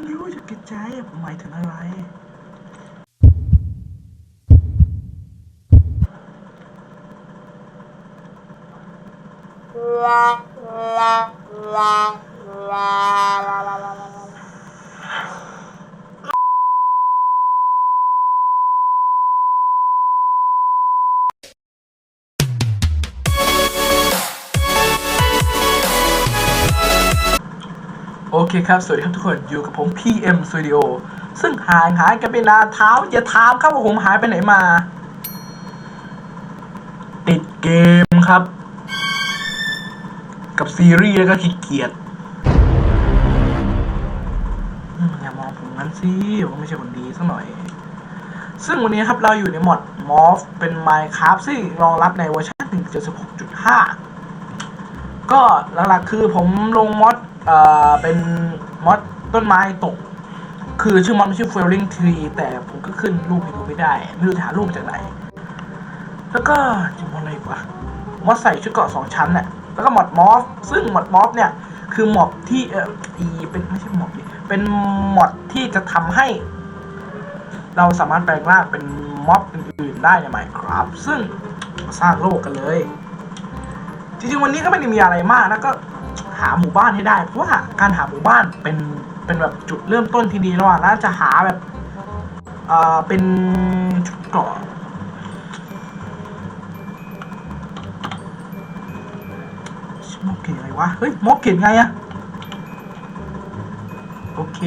ไม่รู้จะกิจใจผมหมายถึงอะไร โอเคครับ สวัสดีครับทุกคน อยู่กับผม PM Studio ซึ่งห่างหายกันไปนานเท้าอย่าถามครับว่าผมหายไปไหนมา ติดเกมครับ กับซีรีส์แล้วก็ขี้เกียจอืมอย่ามองผมงั้นสิผมไม่ใช่คนดีสักหน่อย ซึ่งวันนี้ครับเราอยู่ในโหมด Morph เป็น Minecraft ซึ่งรองรับในเวอร์ชัน1.16.5 ก็หลักๆคือผมลงมอด เอ่อเป็นมอดต้นไม้ตก คือชื่อมอดมันชื่อ Falling Tree แต่ผมก็ขึ้นรูปให้ดูไม่ได้ ไม่รู้จะหารูปจากไหน แล้วก็จะมอดอะไรกวะมอดใส่ชุดเกราะสองชั้นน่ะแล้วก็มอดมอฟซึ่งมอดมอฟเนี่ย คือหมอดที่เอออีเป็นไม่ใช่หมอดเป็นมอดที่จะทำให้ เราสามารถแปลงร่างเป็นม็อบอื่นๆได้ใน Minecraft ซึ่งสร้างโลกกันเลย จริงๆวันนี้ก็ไม่ได้มีอะไรมากนะก็ หาหมู่บ้านให้ได้ เพราะว่าการหาหมู่บ้านเป็นเป็นแบบจุดเริ่มต้นที่ดีแล้วอะน่าจะหาแบบเอ่อเป็นชุดเกาะมอกเกตอะไรวะ เฮ้ยมอกเกตไงอะโอเค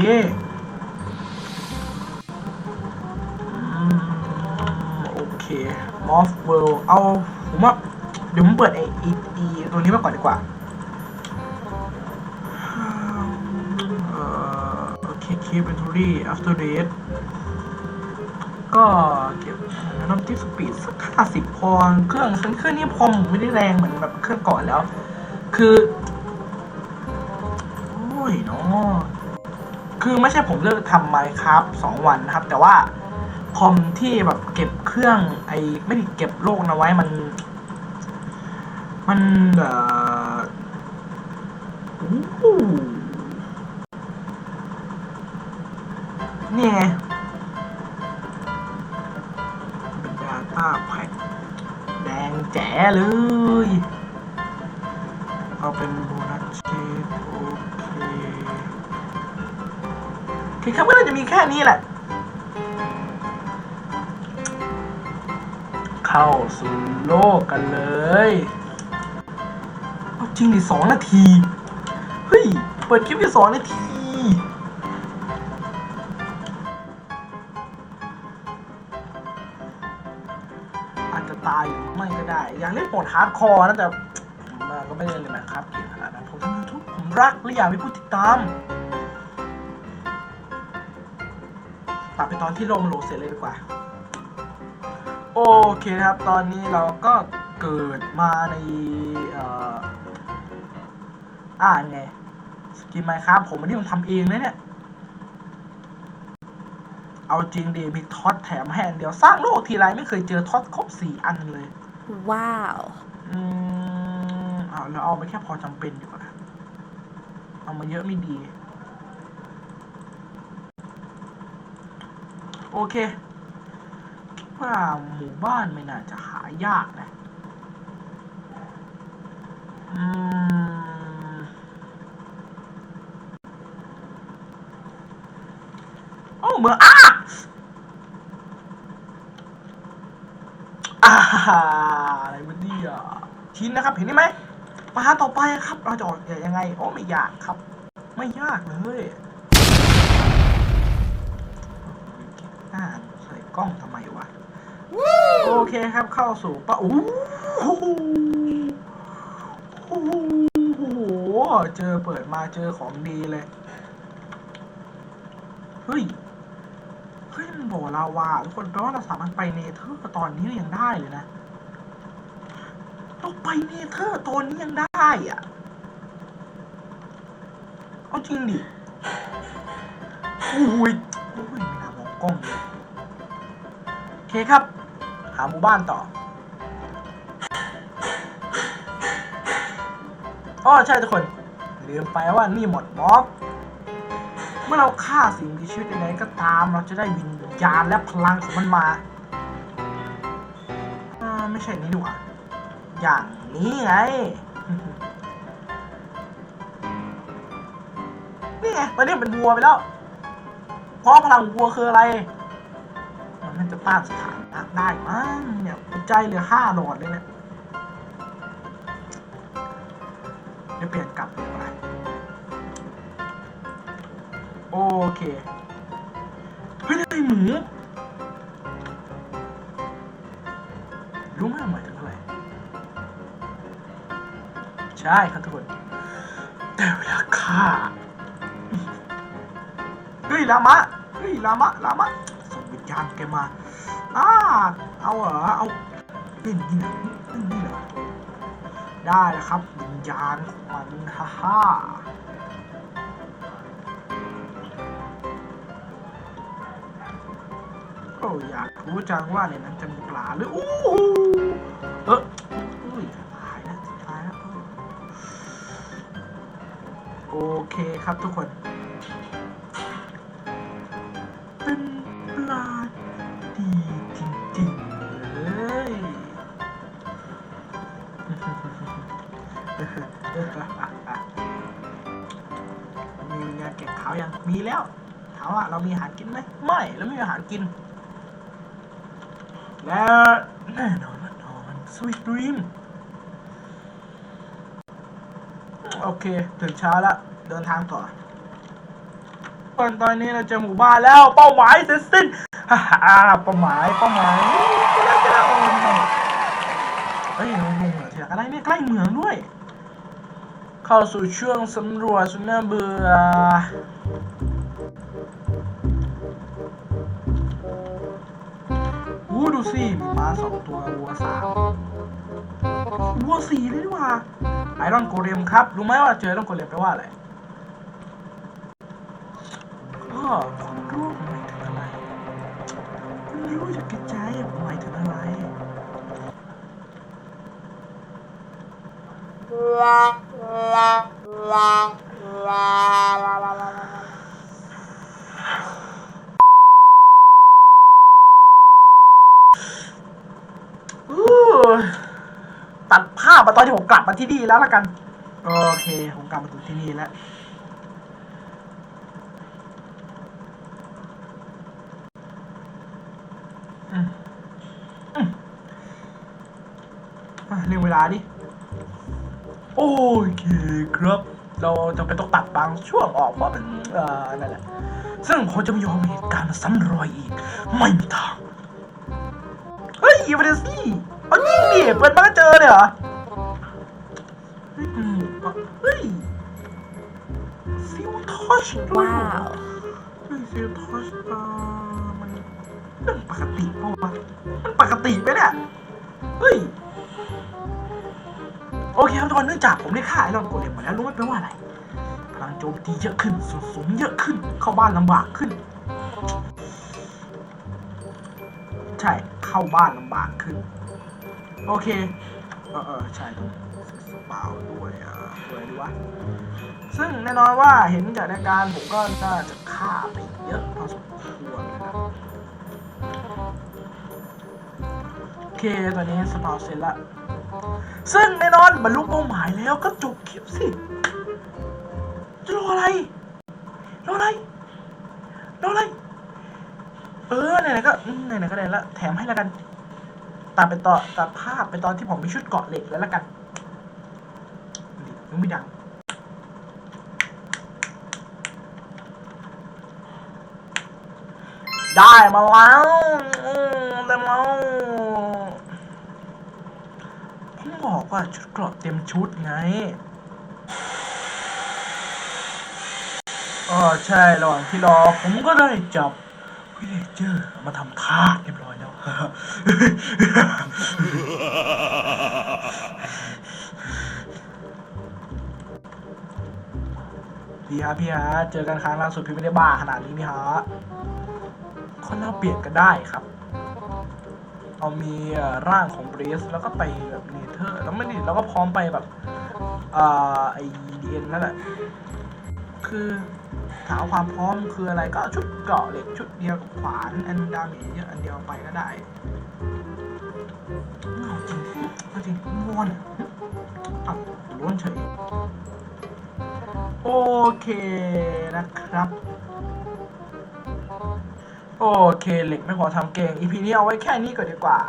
โอเคมอฟเวิลเอาผมว่าเดี๋ยวผมเปิดไอไอไอตัวนี้มาก่อนดีกว่า อโอเค keep inventory after date ก็เก็บน้ำจิ้มสปีดสักห้าสิบพอเครื่องเครื่องนี้พอมไม่ได้แรงเหมือนแบบเครื่องก่อนแล้ว คือ โอ้ยเนาะคือไม่ใช่ผมเลิกทำไมครับสองวันนะครับ แต่ว่าคอมที่แบบเก็บเครื่องไอไม่ได้เก็บโลกนะไว้มัน มันเอ่ออู้หู นี่ไงเป็น Data Pack แดงแจ๋เลย เอาเป็นโบนัสเชฟโอเคโอเคครับก็น่าจะมีแค่นี้แหละ เข้าสู่โลกกันเลยเอาจริงดิสองนาที เฮ้ย เปิดคลิปแค่สองนาที หมดฮาร์ดคอร์นะแต่ผมก็ไม่ได้เล่นะครับเกมขนาดนั้นผมทำยูทูบผมรักและอยากมีผู้ติดตามตัดไปตอนที่ลงโหลดเสร็จเลยดีกว่า โอเคครับตอนนี้เราก็เกิดมาในอ่ออ่าไงสกินไมครับผมไม่ได้ผมทำเองนะเนี่ย เอาจริงดีมีท็อตแถมให้อันเดียว สร้างโลกทีไรไม่เคยเจอท็อตครบสี่อันเลย Wow. อืมเอาเราเอาไปแค่พอจำเป็นดีกว่า เอามาเยอะไม่ดี โอเคคิดว่าหมู่บ้านไม่น่าจะหายากนะ อืม โอ้เมืองอ้าอ่าอะไรวะเนี่ย ชิ้นนะครับ เห็นไหมปลาต่อไปครับ เราจะออกยังไงโอ้ไม่ยากครับ ไม่ยากเลยอ่าใส่กล้องทำไมวะโอเคครับเข้าสู่ปะโอ้โหโอ้โหเจอเปิดมาเจอของดีเลย เฮ้ย เฮ้ยมันบอกลาวาทุกคนแปลว่าเราสามารถไปเนเธอร์ตอนนี้ยังได้เลยนะ เราไปเนเธอร์ตอนนี้ยังได้อะ เอาจริงดิโอ้ยโอ้ยไม่น่ามองกล้องเลยโอเคครับ หาหมู่บ้านต่ออ้อใช่ทุกคน ลืมไปว่านี่หมดม็อบเมื่อเราฆ่าสิ่งมีชีวิตใดๆก็ตาม เราจะได้วิญญาณและพลังของมันมา อ่า ไม่ใช่นี้ดีกว่า อย่างนี้ไง นี่ไงตอนนี้เป็นวัวไปแล้ว เพราะพลังวัวคืออะไร มันจะต้านสถานะได้มั้งเนี่ยใจเหลือห้าหลอดเลยเนี่ยเดี๋ยวเปลี่ยนกลับเลยได้โอเค เฮ้ยนี่ไงหมูรู้ไหมหมายถึงอะไร ใช่ครับทุกคน แต่เวลาฆ่าเฮ้ยลามะเฮ้ยลามะลามะส่งวิญญาณแกมาอ้าเอาเหรอเอาเล่นนี่นะเล่นนี่เหรอได้แล้วครับวิญญาณของมันฮ่าฮ่าโอ้อยากรู้จังว่าในนั้นจะมีปลาหรืออู้เออ โอเคครับทุกคน เป็นปลาดีจริงๆเลยมีวิญญาณเก็บขาวยัง มีแล้ว ถามว่าเรามีอาหารกินไหม ไม่เราไม่มีอาหารกิน และแน่นอนว่นอนสวีทดรีม โอเค ถึงเช้าแล้วเดินทางต่อตอนตอนนี้เราเจอหมู่บ้านแล้วเป้าหมายเสร็จสิ้นฮ่าฮ่าเป้าหมายเป้าหมายจะได้จะได้โอนเฮ้ยเราลงเหรอทีละอะไรเนี่ยใกล้เมืองด้วย เข้าสู่ช่วงสำรวจสุดน่าเบื่ออู้ดูสิมีม้าสองตัววัวสาม วัวสีเลยดีกว่าไอรอนโกเลมครับรู้ไหมว่าเจอไอรอนโกเลมแปลว่าอะไรก็คุณรู้หมายถึงอะไรผมาพมาตอนที่ผมกลับมาที่นี่แล้วละกัน โอเค ผมกลับมาถึงที่นี่แล้วอืมอืมอะเรียงเวลาดิ โอเคครับ เราจะไปต้องตัดบางช่วงออกเพราะเป็นเอ่อนั่นแหละ ซึ่งผมจะไม่ยอมให้เหตุการณ์มันซ้ำรอยอีก ไม่มีทาง เฮ้ยอีเวนซี่เอายิงดิเปิดมาเจอเลยเหรอ ซิลทอชด้วยเหรอว้าวเฮ้ยซิลทอชอ่ามันปกติป่าวะมันปกติไหมเนี่ยเฮ้ยโอเคครับทุกคนเนื่องจากผมได้ฆ่าไอรอนโกเลมมาแล้วรู้ไหมแปลว่าอะไรพลังโจมตีเยอะขึ้นส่วนสูงเยอะขึ้น เข้าบ้านลำบากขึ้น ใช่เข้าบ้านลำบากขึ้น โอเค เออเออใช่ต้อง เปล่าด้วยอะด้วยดีวะซึ่งแน่นอนว่าเห็นจากในการผมก็น่าจะฆ่าไปเยอะพอสมควรเลยนะโอเคตอนนี้สปาวเสร็จละซึ่งแน่นอนบรรลุเป้าหมายแล้วก็จบคลิปสิจะรออะไรรออะไรรออะไร เออไหนๆก็ไหนๆก็ได้ละแถมให้ล้วกันตัดไปต่อตัดภาพไปตอนที่ผมมีชุดเกาะเหล็กแล้วละกัน ยังไม่ดังได้มาแล้วได้มาแล้วผมบอกว่าชุดเกราะเต็มชุดไงอ๋อใช่ระหว่างที่รอผมก็ได้จับวิเลเจอร์มาทำท่าเรียบร้อยแล้ว พี่ฮะพี่ฮะ เจอกันครั้งล่าสุดพี่ไม่ได้บ้าขนาดนี้พี่ฮะคนเราเปลี่ยนกันได้ครับ เอามีร่างของเบรสแล้วก็ไปแบบเนเธอร์แล้วไม่ดิแล้วก็พร้อมไปแบบอ่อไอดีเอ็นนั่นแหละ คือถามความพร้อมคืออะไรก็ชุดเกราะเหล็กชุดเดียวกับขวานอันดามจเยอะอันเดียวไปก็ได้จริงจริงม้วนอะล้วนเฉย โอเคนะครับ โอเคเหล็กไม่พอทำเก่ง EP นี้เอาไว้แค่นี้ก่อนดีกว่า